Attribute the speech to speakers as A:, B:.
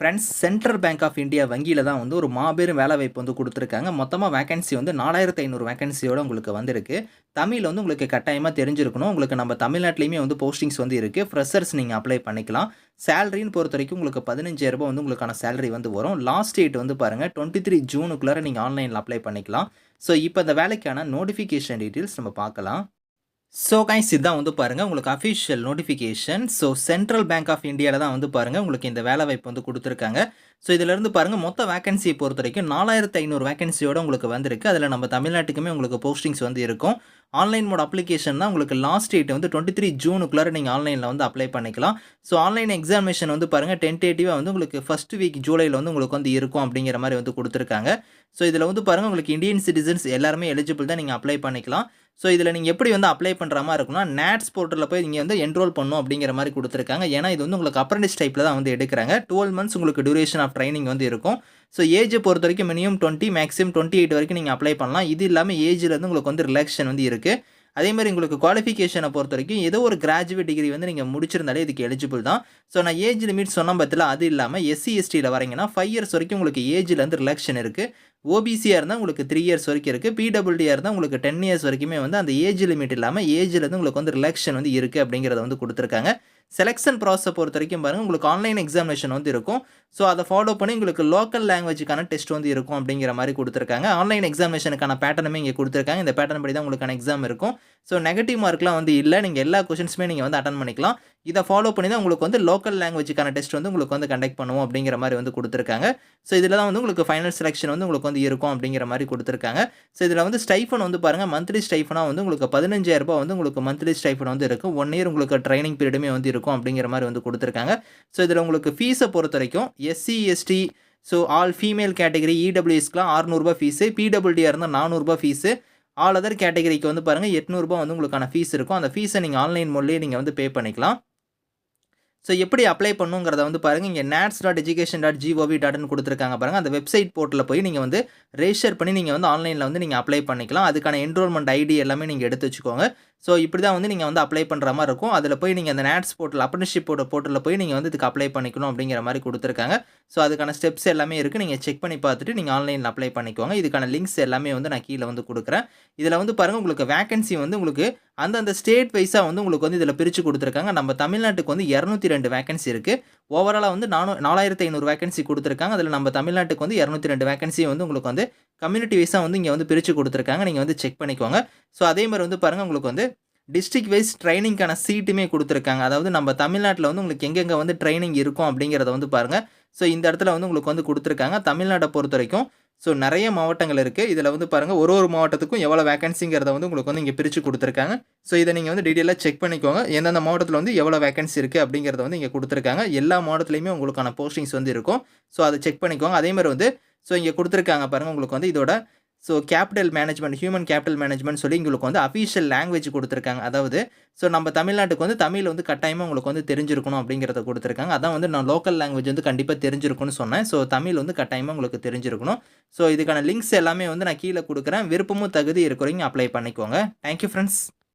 A: Friends central bank of India வங்கியில் தான் வந்து ஒரு மாபெரும் வேலை வாய்ப்பு வந்து கொடுத்துருக்காங்க. மொத்தமாக வேகன்சி வந்து நாலாயிரத்து ஐநூறு வேகன்சியோட உங்களுக்கு வந்திருக்கு. தமிழ் வந்து உங்களுக்கு கட்டாயமாக தெரிஞ்சிருக்கணும். உங்களுக்கு நம்ம தமிழ்நாட்டிலையுமே வந்து போஸ்டிங்ஸ் வந்து இருக்குது ஃப்ரெஷர்ஸ் நீங்கள் அப்ளை பண்ணிக்கலாம். சேலரின்னு பொறுத்த வரைக்கும் உங்களுக்கு பதினஞ்சாயிரரூபா ரூபாய் வந்து உங்களுக்கான சேலரி வந்து வரும். லாஸ்ட் டேட் வந்து பாருங்கள் டுவெண்ட்டி த்ரீ ஜூனுக்குள்ளார நீங்கள் ஆன்லைனில் அப்ளை பண்ணிக்கலாம். ஸோ இப்போ இந்த வேலைக்கான நோட்டிஃபிகேஷன் டீட்டெயில்ஸ் நம்ம பார்க்கலாம். ஸோ கைஸ் இதுதான் வந்து பாருங்கள் உங்களுக்கு official notification so central bank of இந்தியாவில் தான் வந்து பாருங்கள் உங்களுக்கு இந்த வேலை வாய்ப்பு வந்து கொடுத்துருக்காங்க. ஸோ இதிலிருந்து பாருங்கள் மொத்த வேகன்சியை பொறுத்த வரைக்கும் நாலாயிரத்து ஐநூறு வேகன்சியோடு உங்களுக்கு வந்திருக்கு. அதில் நம்ம தமிழ்நாட்டுக்குமே உங்களுக்கு போஸ்டிங்ஸ் வந்து இருக்கும். ஆன்லைன் மோட் அப்ளிகேஷன் தான் உங்களுக்கு லாஸ்ட் டேட் வந்து டுவெண்ட்டி த்ரீ ஜூனுக்குள்ளார நீங்கள் ஆன்லைனில் வந்து அப்ளை பண்ணிக்கலாம். ஸோ ஆன்லைன் எக்ஸாமினேஷன் வந்து பாருங்கள் டென்டேட்டிவாக வந்து உங்களுக்கு ஃபஸ்ட் வீக் ஜூலையில் வந்து உங்களுக்கு வந்து இருக்கும் அப்படிங்கிற மாதிரி வந்து கொடுத்துருக்காங்க. ஸோ இதில் வந்து பாருங்கள் உங்களுக்கு இந்தியன் சிட்டிசன்ஸ் எல்லாருமே எலிஜிபிள் தான் நீங்கள் அப்ளை பண்ணிக்கலாம். ஸோ இதில் நீங்கள் எப்படி வந்து அப்ளை பண்ணுற மாதிரி இருக்குன்னா நேட்ஸ் போர்ட்டலில் போய் நீங்கள் வந்து என்ரோல் பண்ணும் அப்படிங்கிற மாதிரி கொடுத்துருக்காங்க. ஏன்னா இது வந்து உங்களுக்கு அப்ரண்டிஸ் டைப்பில் தான் வந்து எடுக்கிறாங்க. டுவெல் மந்த்ஸ் உங்களுக்கு டியூரேஷன் ஆஃப் ட்ரைனிங் வந்து இருக்கும். ஸோ ஏஜை பொறுத்த வரைக்கும் minimum twenty maximum twenty eight வரைக்கும் நீங்கள் அப்ளை பண்ணலாம். இது இல்லாமல் ஏஜில் வந்து உங்களுக்கு வந்து ரிலாக்ஷன் வந்து இருக்குது அதே மாதிரி உங்களுக்கு குவாலிஃபிகேஷனை பொறுத்த வரைக்கும் ஏதோ ஒரு கிராஜுவேட் டிகிரி வந்து நீங்கள் முடிச்சிருந்தாலே இதுக்கு எலிஜிபிள் தான். ஸோ நான் ஏஜ் லிமிட் சொன்ன பற்றில அது இல்லாமல் எஸ்சி எஸ்டியில் வரீங்கன்னா ஃபைவ் இயர்ஸ் வரைக்கும் உங்களுக்கு ஏஜில் வந்து ரிலாக்ஷன் இருக்குது ஓபிசியாக இருந்தால் உங்களுக்கு த்ரீ இயர்ஸ் வரைக்கும் இருக்குது பிடபிள்டியாக இருந்தால் உங்களுக்கு டென் இயர்ஸ் வரைக்குமே வந்து அந்த ஏஜ் லிமிட் இல்லாமல் ஏஜில் வந்து உங்களுக்கு வந்து ரிலாக்ஷன் வந்து இருக்குது அப்படிங்கிறத வந்து கொடுத்துருக்காங்க. செலெக்ஷன் ப்ராசஸை பொறுத்த வரைக்கும் பாருங்கள் உங்களுக்கு ஆன்லைன் எக்ஸாமினேஷன் வந்து இருக்கும். ஸோ அதை ஃபாலோ பண்ணி உங்களுக்கு லோக்கல் லாங்குவேஜுக்கான டெஸ்ட் வந்து இருக்கும் அப்படிங்கிற மாதிரி கொடுத்துருக்காங்க. ஆன்லைன் எக்ஸாமினேஷனுக்கான பேட்டர்னுமே இங்கே கொடுத்துருக்காங்க. இந்த பேட்டர்ன் படி தான் உங்களுக்கான எக்ஸாம் இருக்கும். ஸோ நெகட்டிவ் மார்க்லாம் வந்து இல்லை. நீங்கள் எல்லா கொஷின்ஸுமே நீங்கள் வந்து அட்டன் பண்ணிக்கலாம். இதை ஃபாலோ பண்ணி தான் உங்களுக்கு வந்து லோக்கல் லாங்குவேஜுக்கான டெஸ்ட் வந்து உங்களுக்கு வந்து கண்டக்ட் பண்ணுவோம் அப்படிங்கிற மாதிரி வந்து கொடுத்துருக்காங்க. ஸோ இதில் தான் வந்து உங்களுக்கு ஃபைனல் செலெக்ஷன் வந்து உங்களுக்கு வந்து இருக்கும் அப்படிங்கிற மாதிரி கொடுத்துருக்காங்க. ஸோ இதில் வந்து ஸ்டைஃபன் வந்து பாருங்கள் மந்த்லி ஸ்டைஃபனாக வந்து உங்களுக்கு பதினஞ்சாயிரம் ரூபாய் வந்து உங்களுக்கு மந்த்லி ஸ்டைஃபன் வந்து இருக்கும் ஒன் இயர் உங்களுக்கு ட்ரைனிங் பீரியடுமே வந்து இருக்கும் அப்படிங்கிற மாதிரி வந்து கொடுத்துருக்காங்க. ஸோ இதில் உங்களுக்கு ஃபீஸை பொறுத்த வரைக்கும் SC ST so all female category இடபிள்யூஎஸ்க்குலாம் அறுநூறுபா ஃபீஸு பிடபிள்டியாக இருந்தால் நானூறுபா ஃபீஸு ஆல் அதர் கேட்டகரிக்கு வந்து பாருங்கள் எட்நூறுபா வந்து உங்களுக்கான ஃபீஸ் இருக்கும். அந்த ஃபீஸை நீங்கள் ஆன்லைன் மூலியே நீங்கள் வந்து பே பண்ணிக்கலாம். ஸோ எப்படி அப்ளை பண்ணுங்கிறத வந்து பாருங்கள் இங்கே NATS dot education dot G O V டாட்னு கொடுத்துருக்காங்க பாருங்கள் அந்த வெப்சைட் போர்ட்டில் போய் நீங்கள் வந்து ரெஜிஸ்டர் பண்ணி நீங்கள் வந்து ஆன்லைனில் வந்து நீங்கள் அப்ளை பண்ணிக்கலாம். அதுக்கான என்ரோல்மெண்ட் ஐடி எல்லாமே நீங்கள் எடுத்து வச்சுக்கோங்க. ஸோ இப்படி தான் வந்து நீங்கள் வந்து அப்ளை பண்ணுற மாதிரி இருக்கும். அதில் போய் நீங்கள் அந்த நேட்ஸ் போர்ட்டல் அப்ரண்டிஷிப் போர்ட்டலில் போய் நீங்கள் வந்து இதுக்கு அப்ளை பண்ணிக்கணும் அப்படிங்கிற மாதிரி கொடுத்துருக்காங்க. ஸோ அதுக்கான ஸ்டெப்ஸ் எல்லாமே இருக்குது நீங்கள் செக் பண்ணி பார்த்துட்டு நீங்கள் ஆன்லைனில் அப்ளை பண்ணிக்கோங்க. இதுக்கான லிங்க்ஸ் எல்லாமே வந்து நான் கீழே வந்து கொடுக்குறேன். இதில் வந்து பாருங்கள் உங்களுக்கு வேகன்சி வந்து உங்களுக்கு அந்தந்த ஸ்டேட் வைஸாக வந்து உங்களுக்கு வந்து இதில் பிரித்து கொடுத்துருக்காங்க. நம்ம தமிழ்நாட்டுக்கு வந்து இரநூத்தி ரெண்டு வேகன்சி இருக்குது ஓவராலாக வந்து நானூ நாலாயிரத்தி ஐநூறு வேகன்சி கொடுத்துருக்காங்க. அதில் நம்ம தமிழ்நாட்டுக்கு வந்து இரநூத்தி ரெண்டு வேகன்சி வந்து உங்களுக்கு வந்து கம்யூனிட்டி வைஸாக வந்து இங்கே வந்து பிரித்து கொடுத்துருக்காங்க. நீங்கள் வந்து செக் பண்ணிக்கோங்க. ஸோ அதே மாதிரி வந்து பாருங்கள் உங்களுக்கு வந்து டிஸ்ட்ரிக் வைஸ் ட்ரைனிங்க்கான சீட்டுமே கொடுத்துருக்காங்க. அதாவது நம்ம தமிழ்நாட்டில் வந்து உங்களுக்கு எங்கெங்கே வந்து ட்ரைனிங் இருக்கும் அப்படிங்கிறத வந்து பாருங்கள் ஸோ இந்த இடத்துல வந்து உங்களுக்கு வந்து கொடுத்துருக்காங்க. தமிழ்நாட்டை பொறுத்த வரைக்கும் ஸோ நிறைய மாவட்டங்கள் இருக்குது இதில் வந்து பாருங்கள் ஒரு ஒரு மாவட்டத்துக்கும் எவ்வளோ வேகன்சிங்கிறத வந்து உங்களுக்கு வந்து இங்கே பிரித்து கொடுத்துருக்காங்க. ஸோ இதை நீங்கள் வந்து டீட்டெயிலாக செக் பண்ணிக்கோங்க. எந்தெந்த மாவட்டத்தில் வந்து எவ்வளோ வேகன்சி இருக்குது அப்படிங்கிறத வந்து இங்கே கொடுத்துருக்காங்க. எல்லா மாவட்டத்துலையுமே உங்களுக்கான போஸ்டிங்ஸ் வந்து இருக்கும். ஸோ அதை செக் பண்ணிக்கோங்க. அதேமாதிரி வந்து ஸோ இங்கே கொடுத்துருக்காங்க பாருங்கள் உங்களுக்கு வந்து இதோட so capital management human capital management சொல்லி உங்களுக்கு வந்து அஃபீஷியல் லாங்குவேஜ் கொடுத்துருக்காங்க. அதாவது ஸோ நம்ம தமிழ்நாட்டுக்கு வந்து தமிழ் வந்து கட்டாயமாக உங்களுக்கு வந்து தெரிஞ்சிருக்கணும் அப்படிங்கிறத கொடுத்துருக்காங்க. அதான் வந்து நான் லோக்கல் லாங்குவேஜ் வந்து கண்டிப்பாக தெரிஞ்சிருக்கும்னு சொன்னேன். ஸோ தமிழ் வந்து கட்டாயமாக உங்களுக்கு தெரிஞ்சிருக்கணும். ஸோ இதுக்கான லிங்க்ஸ் எல்லாமே வந்து நான் கீழே கொடுக்குறேன். விருப்பமும் தகுதி இருக்கிறவங்க அப்ளை பண்ணிக்கோங்க. Thank you friends